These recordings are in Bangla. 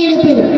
பணியெடுப்பது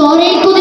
পরের কোনো